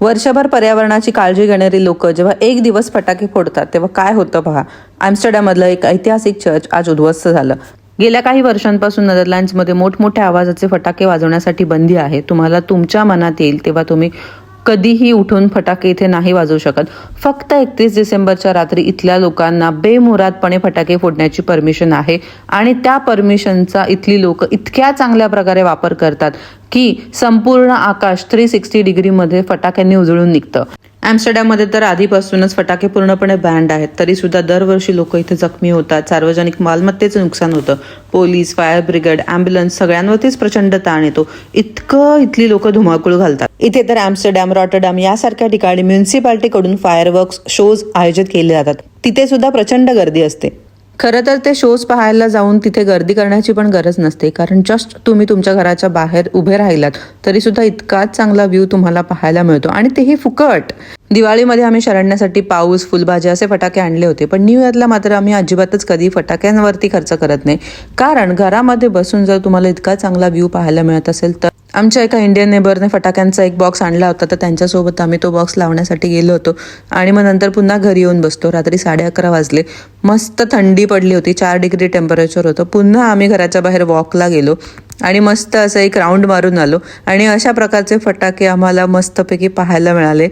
वर्षभर पर्यावरणाची काळजी घेणारी लोक जेव्हा एक दिवस फटाके फोडतात तेव्हा काय होतं पहा ॲम्स्टरडॅममधलं एक ऐतिहासिक चर्च आज उद्ध्वस्त झालं. गेल्या काही वर्षांपासून नेदरलँड्समध्ये मोठमोठ्या आवाजाचे फटाके वाजवण्यासाठी बंदी आहे. तुम्हाला तुमच्या मनात येईल तेव्हा तुम्ही कधीही उठून फटाके इथे नाही वाजवू शकत. फक्त एकतीस डिसेंबरच्या रात्री इथल्या लोकांना बेमुरादपणे फटाके फोडण्याची परमिशन आहे आणि त्या परमिशनचा इथली लोक इतक्या चांगल्या प्रकारे वापर करतात की संपूर्ण आकाश थ्री सिक्स्टी डिग्रीमध्ये फटाक्यांनी उजळून निघतं. ॲम्स्टरडॅममध्ये तर आधीपासूनच फटाके पूर्णपणे बँड आहेत. तरी सुद्धा दरवर्षी लोक इथे जखमी होतात. सार्वजनिक मालमत्तेचं नुकसान होतं. पोलीस फायर ब्रिगेड ॲम्ब्युलन्स सगळ्यांवरतीच प्रचंड ताण येतो. इतकं इथली लोक धुमाकूळ घालतात. इथे तर ॲम्स्टरडॅम रॉटरडॅम यासारख्या ठिकाणी म्युन्सिपाल्टीकडून फायरवर्क्स शोज आयोजित केले जातात. तिथे सुद्धा प्रचंड गर्दी असते. खरं तर ते शोज पाहायला जाऊन तिथे गर्दी करण्याची पण गरज नसते. कारण जस्ट तुम्ही तुमच्या घराच्या बाहेर उभे राहिलात तरी सुद्धा इतकाच चांगला व्ह्यू तुम्हाला पाहायला मिळतो. आणि तेही फुकट. दिवाळीमध्ये आम्ही शरडण्यासाठी पाऊस फुलभाज्या असे फटाके आणले होते. पण न्यू इयरला मात्र आम्ही अजिबातच कधी फटाक्यांवरती खर्च करत नाही. कारण घरामध्ये बसून जर तुम्हाला इतका चांगला व्ह्यू पाहायला मिळत असेल तर आमच्या एका इंडियन नेबरने फटाक्यांचा एक बॉक्स आणला होता तर त्यांच्यासोबत आम्ही तो बॉक्स लावण्यासाठी गेलो होतो. आणि मग नंतर पुन्हा घरी येऊन बसतो रात्री साडे अकरा वाजले. मस्त थंडी पडली होती चार डिग्री टेम्परेचर होतं. पुन्हा आम्ही घराच्या बाहेर वॉकला गेलो. आणि मस्त असं एक राऊंड मारून आलो. आणि अशा प्रकारचे फटाके आम्हाला मस्तपैकी पाहायला मिळाले.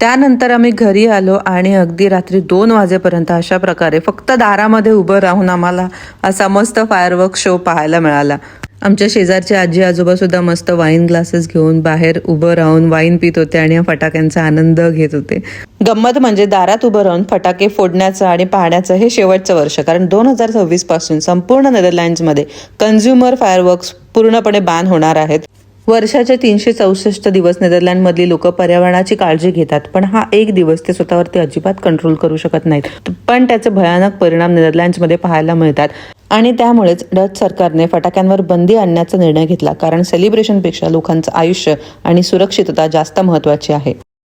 त्यानंतर आम्ही घरी आलो आणि अगदी रात्री दोन वाजेपर्यंत अशा प्रकारे फक्त दारामध्ये उभं राहून आम्हाला असा मस्त फायरवर्क शो पाहायला मिळाला. आमच्या शेजारचे आजी आजोबा सुद्धा मस्त वाईन ग्लासेस घेऊन बाहेर उभं राहून वाईन पित होते आणि या फटाक्यांचा आनंद घेत होते. गंमत म्हणजे दारात उभं राहून फटाके फोडण्याचं आणि पाहण्याचं हे शेवटचं वर्ष. कारण दोन हजार सव्वीसपासून संपूर्ण नेदरलँड्समध्ये कन्झ्युमर फायरवर्क्स पूर्णपणे बॅन होणार आहेत. वर्षाचे तीनशे चौसष्ट दिवस नेदरलँडमधली लोक पर्यावरणाची काळजी घेतात. पण हा एक दिवस ते स्वतःवरती अजिबात कंट्रोल करू शकत नाहीत. पण त्याचे भयानक परिणाम नेदरलँड्समध्ये पाहायला मिळतात. आणि त्यामुळेच डच सरकारने फटाक्यांवर बंदी आणण्याचा निर्णय घेतला कारण सेलिब्रेशनपेक्षा लोकांचं आयुष्य आणि सुरक्षितता जास्त महत्त्वाची आहे.